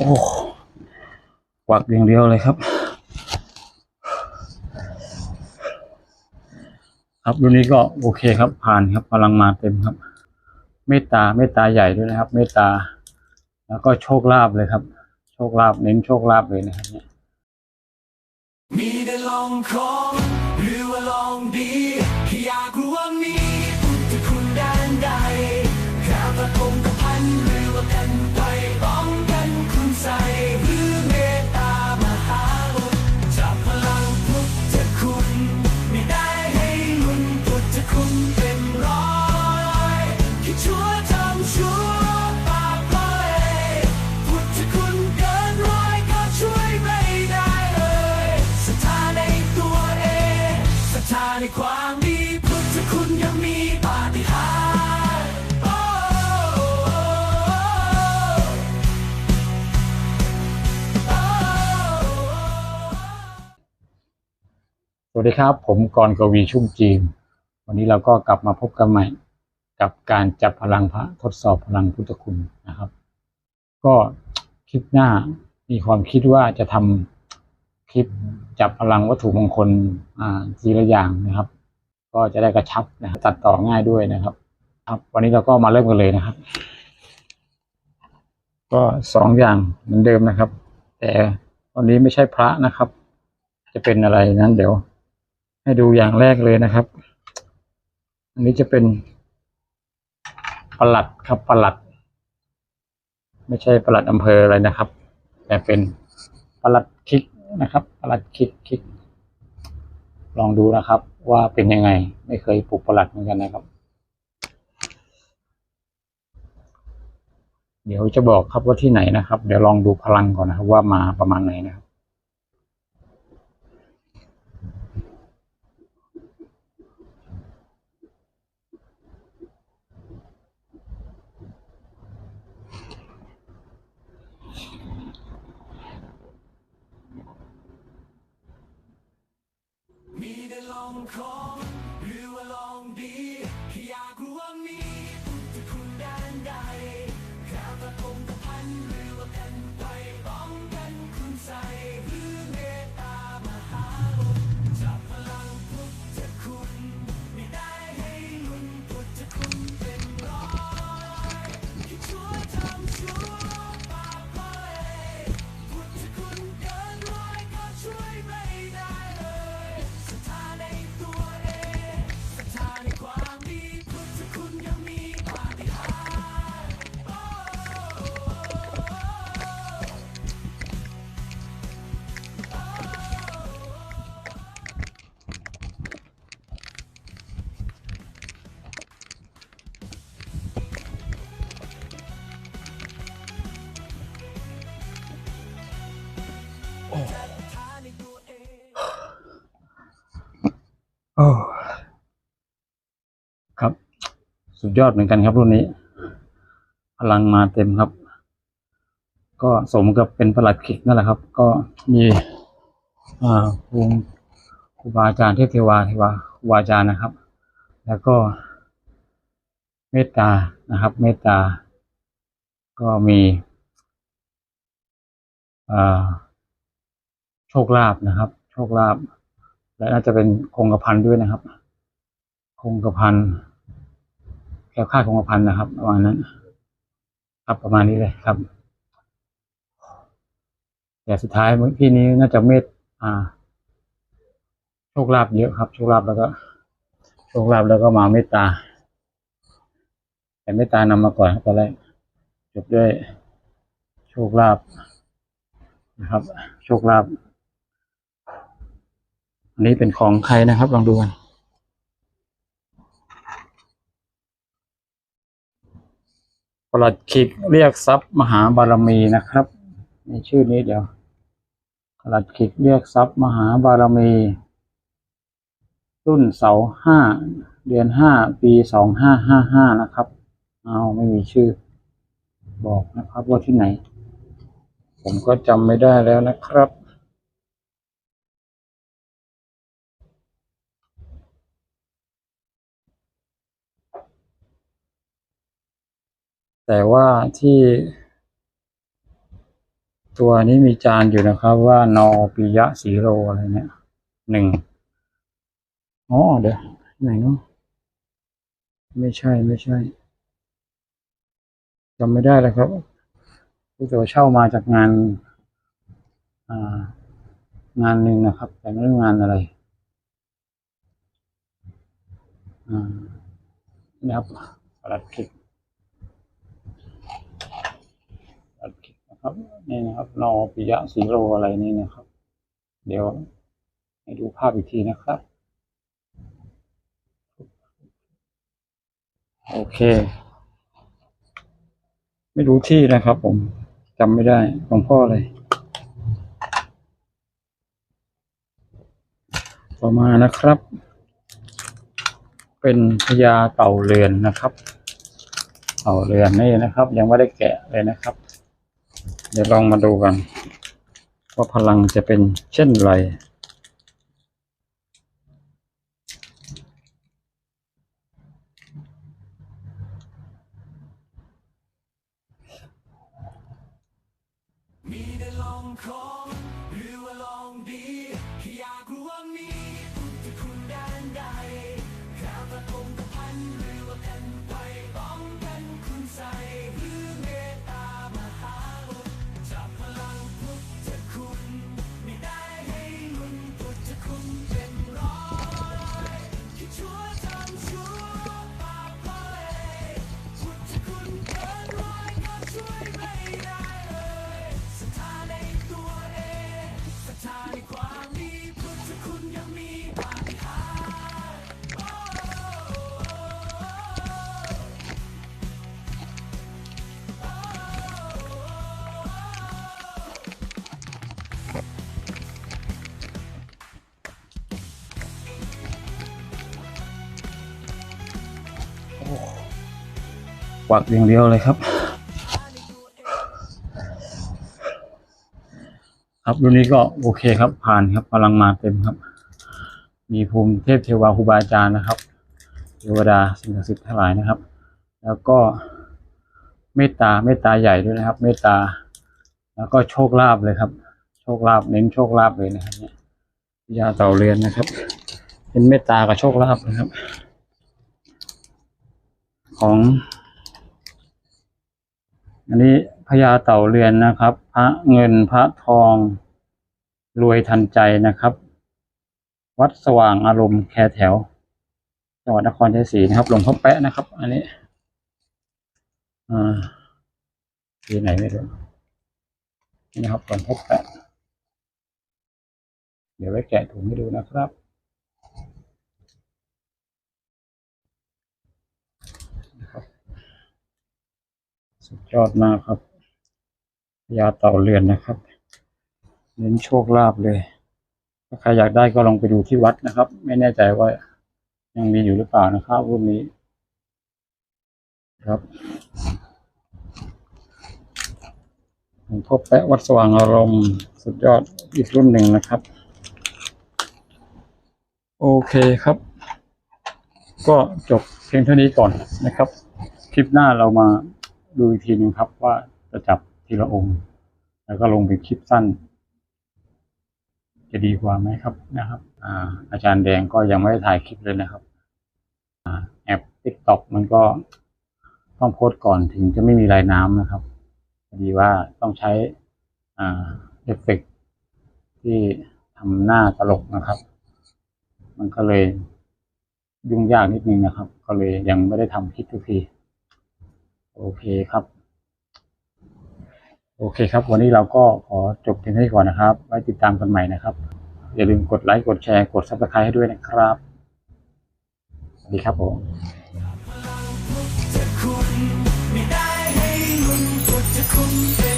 โอ้กวักอย่างเดียวเลยครับ ครับรุ่นนี้ก็โอเคครับ ผ่านครับพลังมาเต็มครับ เมตตาเมตตาใหญ่ด้วยนะครับ เมตตา แล้วก็โชคลาภเลยครับ โชคลาภเน้นโชคลาภเลยนะครับเนี่ยมีได้ลองของ วัสดีครับ ผมกรกวีชุ่มจีมวันนี้เราก็กลับมาพบกันใหม่ กับการจับพลังพระทดสอบพลังพุทธคุณนะครับ ก็คลิปหน้ามีความคิดว่าจะทำคลิปจับพลังวัตถุมงคลอ่าทีละอย่างนะครับ ก็จะได้กระชับนะบตัดต่อง่ายด้วยนะครับ ครับ วันนี้เราก็มาเริ่มกันเลยนะครับ ก็สองอย่างเหมือนเดิมนะครับ แต่วันนี้ไม่ใช่พระนะครับ จะเป็นอะไรนั้นเดี๋ยว ให้ดูอย่างแรกเลยนะครับ อันนี้จะเป็นประหลัดครับประหลัด ไม่ใช่ประหลัดอำเภออะไรนะครับ แต่เป็นประหลัดคิกนะครับประหลัดคิกคิก ลองดูนะครับ ว่าเป็นยังไง ไม่เคยปลูกประหลัดเหมือนกันนะครับ เดี๋ยวจะบอกครับว่าที่ไหนนะครับ เดี๋ยวลองดูพลังก่อนนะครับ ว่ามาประมาณไหนนะครับ มี ไโอ้ครับ สุดยอดเหมือนกันครับรุ่นนี้ พลังมาเต็มครับ ก็สมกับเป็นประหลัดขิกนั่นแหละครับ ก็มีอ่าครูครูบาอาจารย์เทพเทวาเทวาครูบาอาจารย์นะครับ แล้วก็ เมตตานะครับ เมตตา ก็มีอ่าโชคลาภนะครับ โชคลาภ และน่าจะเป็นคงกระพันด้วยนะครับ คงกระพันแค่ค่าคงกระพันนะครับประมาณนั้น ครับประมาณนี้เลยครับ แต่สุดท้ายเมื่อกี้นี้น่าจะเมตอ่าโชคลาภเยอะครับ โชคลาภแล้วก็โชคลาภแล้วก็มาเมตตา แต่เมตตานำมาก่อนตอนแรกจบด้วยโชคลาภนะครับ โชคลาภ อันนี้เป็นของใครนะครับลองดูกันปลัดขิกเรียกทรัพย์มหาบารมีนะครับในชื่อนี้เดี๋ยวปลัดขิกเรียกทรัพย์มหาบารมี รุ่นเสาห้าเดือนห้าปีสองห้าห้าห้านะครับ เอาไม่มีชื่อ บอกนะครับว่าที่ไหน ผมก็จำไม่ได้แล้วนะครับ แต่ว่าที่ตัวนี้มีจานอยู่นะครับว่านอปิยะสีโรอะไรเนี่ยหนึ่งอ๋อเดี๋ยวไหนเนาะไม่ใช่ไม่ใช่จำไม่ได้แล้วครับรู้สึกว่าเช่ามาจากงานอ่างานหนึ่งนะครับ แต่ไม่รู้งานอะไรอ่านี่ครับสลัดคลิกสลัดคลิก นะครับ นี่นะครับนอปิยะสีโรอะไรนี่นะครับ เดี๋ยวให้ดูภาพอีกทีนะครับ โอเค ไม่รู้ที่นะครับ ผมจำไม่ได้หลวงพ่อเลยต่อมานะครับ เป็นพญาเต่าเรือนนะครับ เต่าเรือนนี่นะครับ ยังไม่ได้แกะเลยนะครับ เดี๋ยวลองมาดูกันว่าพลังจะเป็นเช่นไรมีแต่ลองของ กวักอย่างเดียวเลยครับ ครับรุ่นนี้ก็โอเคครับ ผ่านครับพลังมาเต็มครับ มีภูมิเทพเทวาครูบาอาจารย์นะครับ เทวดาสิ่งศักดิ์สิทธิ์ทั้งหลายนะครับ แล้วก็เมตตาเมตตาใหญ่ด้วยนะครับ เมตตา แล้วก็โชคลาภเลยครับ โชคลาภเน้นโชคลาภเลยนะครับเนี่ยพญาเต่าเรือนนะครับ เป็นเมตตากับโชคลาภนะครับ ของ อันนี้พญาเต่าเรือนนะครับ พระเงินพระทอง รวยทันใจนะครับ วัดสว่างอารมณ์แคแถว จังหวัดนครชัยศรีนะครับหลวงพ่อแปะนะครับ อันนี้อ่าที่ไหนไม่รู้นี่นะครับหลวงพ่อแปะเดี๋ยวไว้แกะถุงให้ดูนะครับ สุดยอดมากครับพญาเต่าเรือนนะครับ เน้นโชคลาภเลย ถ้าใครอยากได้ก็ลองไปดูที่วัดนะครับ ไม่แน่ใจว่ายังมีอยู่หรือเปล่านะครับรุ่นนี้ ครับหลวงพ่อแปะวัดสว่างอารมณ์สุดยอดอีกรุ่นหนึ่งนะครับ โอเคครับ ก็จบเพียงเท่านี้ก่อนนะครับ คลิปหน้าเรามา ดูอีกทีหนึ่งครับว่าจะจับทีละองค์ แล้วก็ลงเป็นคลิปสั้น จะดีกว่าไหมครับนะครับอ่าอาจารย์แดงก็ยังไม่ได้ถ่ายคลิปเลยนะครับอ่าแอปติ๊กต็อกมันก็ต้องโพสต์ก่อนถึงจะไม่มีลายน้ำนะครับพอดีว่าต้องใช้อ่าเอฟเฟกต์ที่ทำหน้าตลกนะครับ มันก็เลยยุ่งยากนิดนึงนะครับ ก็เลยยังไม่ได้ทำคลิปทุกที โอเคครับ โอเคครับ วันนี้เราก็ขอจบเพียงเท่านี้ก่อนนะครับ ไว้ติดตามกันใหม่นะครับ อย่าลืมกดไลค์กดแชร์กดซับสไครต์ให้ด้วยนะครับ สวัสดีครับผมไม่ได้ให้ลุนพุทธคุณเป็น